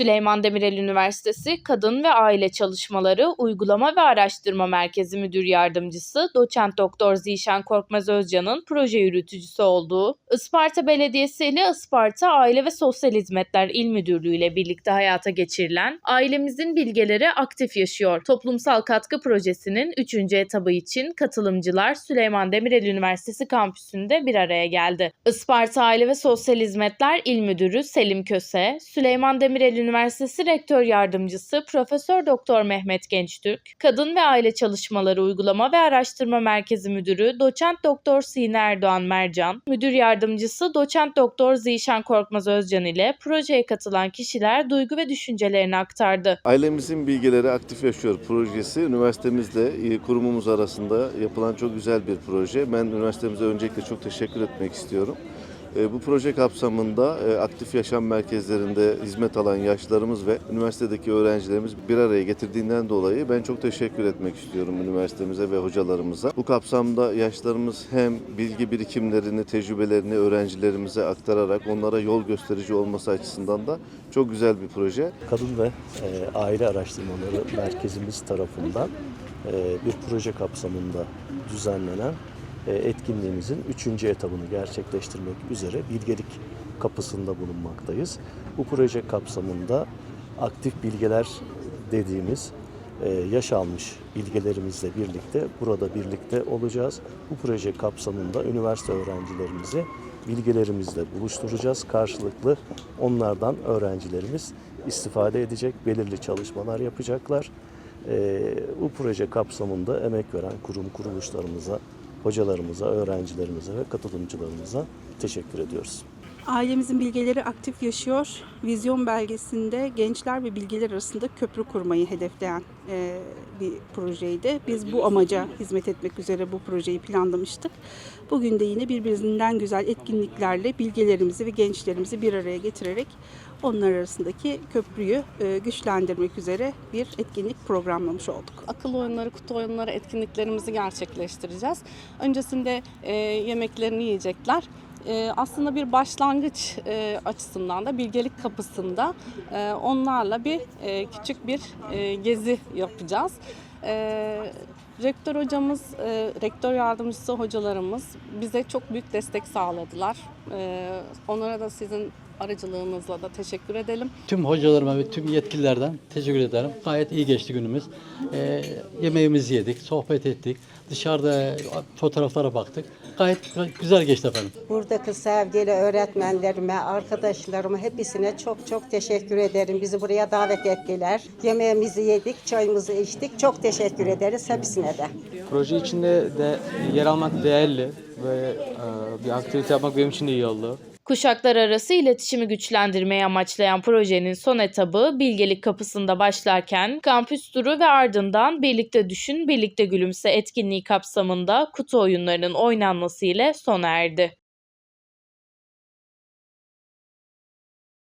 Süleyman Demirel Üniversitesi Kadın ve Aile Çalışmaları Uygulama ve Araştırma Merkezi Müdür Yardımcısı Doçent Doktor Zişan Korkmaz Özcan'ın proje yürütücüsü olduğu, Isparta Belediyesi ile Isparta Aile ve Sosyal Hizmetler İl Müdürlüğü ile birlikte hayata geçirilen Ailemizin Bilgeleri Aktif Yaşıyor toplumsal katkı projesinin 3. etabı için katılımcılar Süleyman Demirel Üniversitesi kampüsünde bir araya geldi. Isparta Aile ve Sosyal Hizmetler İl Müdürü Selim Köse, Süleyman Demirel Üniversitesi Rektör Yardımcısı Profesör Doktor Mehmet Gençtürk, Kadın ve Aile Çalışmaları Uygulama ve Araştırma Merkezi Müdürü Doçent Doktor Sine Erdoğan Mercan, Müdür Yardımcısı Doçent Doktor Zişan Korkmaz Özcan ile projeye katılan kişiler duygu ve düşüncelerini aktardı. Ailemizin Bilgileri Aktif Yaşıyor projesi üniversitemizle e, kurumumuz arasında yapılan çok güzel bir proje. Ben üniversitemize öncelikle çok teşekkür etmek istiyorum. E, Bu proje kapsamında e, aktif yaşam merkezlerinde hizmet alan yaşlarımız ve üniversitedeki öğrencilerimiz bir araya getirdiğinden dolayı ben çok teşekkür etmek istiyorum üniversitemize ve hocalarımıza. Bu kapsamda yaşlarımız hem bilgi birikimlerini, tecrübelerini öğrencilerimize aktararak onlara yol gösterici olması açısından da çok güzel bir proje. Kadın ve e, Aile Araştırmaları Merkezimiz tarafından bir proje kapsamında düzenlenen etkinliğimizin üçüncü etabını gerçekleştirmek üzere Bilgelik kapısında bulunmaktayız. Bu proje kapsamında aktif bilgeler dediğimiz e, yaş almış bilgelerimizle birlikte burada birlikte olacağız. Bu proje kapsamında üniversite öğrencilerimizi bilgilerimizle buluşturacağız. Karşılıklı onlardan öğrencilerimiz istifade edecek, belirli çalışmalar yapacaklar. E, bu proje kapsamında emek veren kurum kuruluşlarımıza, hocalarımıza, öğrencilerimize ve katılımcılarımıza teşekkür ediyoruz. Ailemizin bilgeleri aktif yaşıyor. Vizyon belgesinde gençler ve bilgeler arasında köprü kurmayı hedefleyen e, bir projeydi. Biz bu amaca hizmet etmek üzere bu projeyi planlamıştık. Bugün de yine birbirinden güzel etkinliklerle bilgelerimizi ve gençlerimizi bir araya getirerek onlar arasındaki köprüyü e, güçlendirmek üzere bir etkinlik programlamış olduk. akıl oyunları, kutu oyunları etkinliklerimizi gerçekleştireceğiz. Öncesinde e, yemeklerini yiyecekler. E, aslında bir başlangıç e, açısından da bilgelik kapısında e, onlarla bir e, küçük bir gezi yapacağız. Rektör hocamız, rektör yardımcısı hocalarımız bize çok büyük destek sağladılar. Onlara da sizin aracılığınızla da teşekkür edelim. Tüm hocalarıma ve tüm yetkililerden teşekkür ederim. Gayet iyi geçti günümüz. Ee, yemeğimizi yedik, sohbet ettik. Dışarıda fotoğraflara baktık. Gayet güzel geçti efendim. Buradaki sevgili öğretmenlerime, arkadaşlarıma hepsine çok çok teşekkür ederim. Bizi buraya davet ettiler. Yemeğimizi yedik, çayımızı içtik. Çok teşekkür ederiz hepsine de. Proje içinde de yer almak değerli ve e, bir aktivite yapmak benim için de iyi oldu. Kuşaklar arası iletişimi güçlendirmeyi amaçlayan projenin son etabı Bilgelik Kapısı'nda başlarken kampüs turu ve ardından Birlikte Düşün, Birlikte Gülümse etkinliği kapsamında kutu oyunlarının oynanması ile sona erdi.